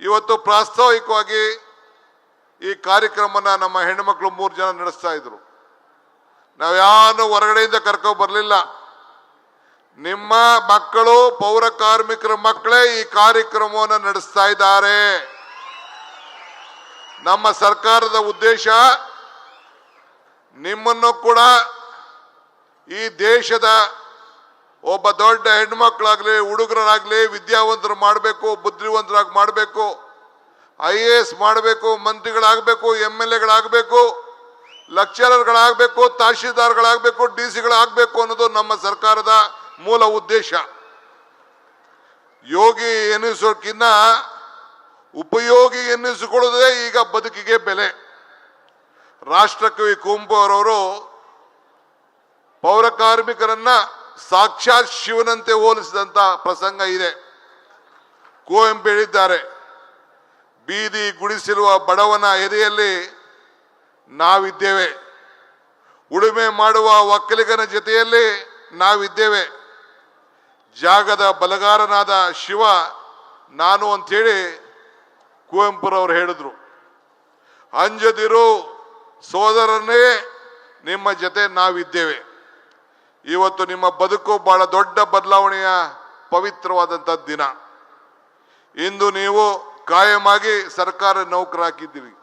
ಇವತ್ತು ಪ್ರಾಸ್ತಾವಿಕವಾಗಿ ಈ ಕಾರ್ಯಕ್ರಮನ ನಮ್ಮ ಹೆಣ್ಣುಮಕ್ಳು ಮೂರು ಜನ ನಡೆಸ್ತಾ ಇದ್ರು. ನಾವ್ಯಾನು ಹೊರಗಡೆಯಿಂದ ಕರ್ಕೊ ಬರಲಿಲ್ಲ. ನಿಮ್ಮ ಮಕ್ಕಳು ಪೌರ ಕಾರ್ಮಿಕರ ಮಕ್ಕಳೇ ಈ ಕಾರ್ಯಕ್ರಮವನ್ನು ನಡೆಸ್ತಾ ಇದ್ದಾರೆ. ನಮ್ಮ ಸರ್ಕಾರದ ಉದ್ದೇಶ ನಿಮ್ಮನ್ನು ಕೂಡ ಈ ದೇಶದ ಒಬ್ಬ ದೊಡ್ಡ ಹೆಣ್ಮಕ್ಳಾಗ್ಲಿ ಹುಡುಗರಾಗ್ಲಿ ವಿದ್ಯಾವಂತರು ಮಾಡಬೇಕು, ಬುದ್ಧಿವಂತರಾಗಿ ಮಾಡಬೇಕು, ಐ ಎ ಎಸ್ ಮಾಡಬೇಕು, ಮಂತ್ರಿಗಳಾಗಬೇಕು ಎಂ ಎಲ್ ಎಗಳಾಗಬೇಕು ಲೆಕ್ಚರರ್ಗಳಾಗಬೇಕು ತಹಶೀಲ್ದಾರ್ಗಳಾಗಬೇಕು, ಡಿ ಸಿಗಳಾಗಬೇಕು ಅನ್ನೋದು ನಮ್ಮ ಸರ್ಕಾರದ ಮೂಲ ಉದ್ದೇಶ. ಯೋಗಿ ಎನ್ನಿಸೋಕ್ಕಿನ್ನ ಉಪಯೋಗಿ ಎನ್ನಿಸಿಕೊಳ್ಳೋದೇ ಈಗ ಬದುಕಿಗೆ ಬೆಲೆ. ರಾಷ್ಟ್ರಕವಿ ಕುವೆಂಪು ಅವರವರು ಪೌರ ಕಾರ್ಮಿಕರನ್ನ ಸಾಕ್ಷಾತ್ ಶಿವನಂತೆ ಹೋಲಿಸಿದಂತ ಪ್ರಸಂಗ ಇದೆ. ಕುವೆಂಪು ಹೇಳಿದ್ದಾರೆ ಬೀದಿ ಗುಡಿಸಿರುವ ಬಡವನ ಎದೆಯಲ್ಲಿ ನಾವಿದ್ದೇವೆ. ಉಳುಮೆ ಮಾಡುವ ಒಕ್ಕಲಿಗನ ಜೊತೆಯಲ್ಲಿ ನಾವಿದ್ದೇವೆ. ಜಾಗದ ಬಲಗಾರನಾದ ಶಿವ ನಾನು ಅಂಥೇಳಿ ಕುವೆಂಪುರವರು ಹೇಳಿದ್ರು. ಅಂಜದಿರು ಸೋದರನೇ, ನಿಮ್ಮ ಜೊತೆ ನಾವಿದ್ದೇವೆ. ಇವತ್ತು ನಿಮ್ಮ ಬದುಕು ಬಹಳ ದೊಡ್ಡ ಬದಲಾವಣೆಯ ಪವಿತ್ರವಾದಂಥ ದಿನ. ಇಂದು ನೀವು ಕಾಯಮಾಗಿ ಸರ್ಕಾರ ನೌಕರಾಕಿದ್ದೀರಿ